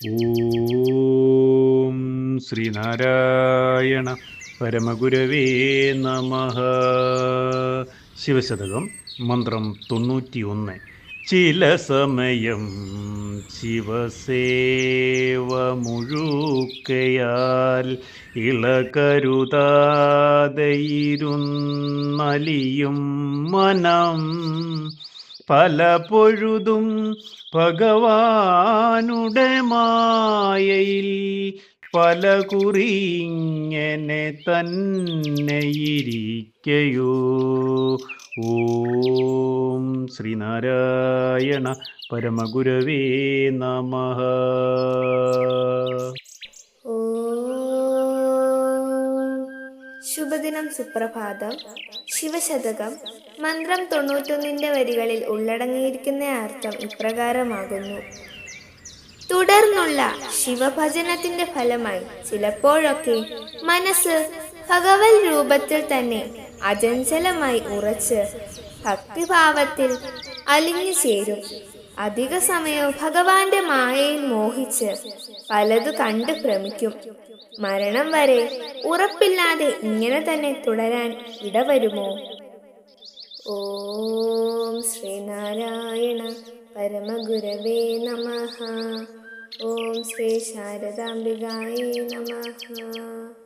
ഓം ശ്രീനാരായണ പരമഗുരവേ നമ. ശിവശതകം മന്ത്രം തൊണ്ണൂറ്റിയൊന്ന്. ചില സമയം ശിവസേവ മുഴുക്കയാൽ ഇളകരുതാതെയിരുന്നലിയും മനം. പല പൊഴുതും ഭഗവാനുടെ മായയിൽ പല കുറിങ്ങനെ തന്നെയിരിക്കയോ ഓം ശ്രീനാരായണ പരമഗുരവേ നമ. ശുഭദിനം സുപ്രഭാതം ശിവശതകം മന്ത്രം തൊണ്ണൂറ്റൊന്നിന്റെ വരികളിൽ ഉള്ളടങ്ങിയിരിക്കുന്ന അർത്ഥം ഇപ്രകാരമാകുന്നു. തുടർന്നുള്ള ശിവഭജനത്തിന്റെ ഫലമായി ചിലപ്പോഴൊക്കെ മനസ്സ് ഭഗവൽ രൂപത്തിൽ തന്നെ അചഞ്ചലമായി ഉറച്ച് ഭക്തിഭാവത്തിൽ അലിഞ്ഞു ചേരും. അധിക സമയവും ഭഗവാന്റെ മായയിൽ മോഹിച്ച് പലതു കണ്ടു ഭ്രമിക്കും. മരണം വരെ ഉറപ്പില്ലാതെ ഇങ്ങനെ തന്നെ തുടരാൻ ഇടവരുമോ? ഓം ശ്രീനാരായണ പരമഗുരവേ നമ. ഓം ശ്രീ ശാരദാംബികായേ നമ.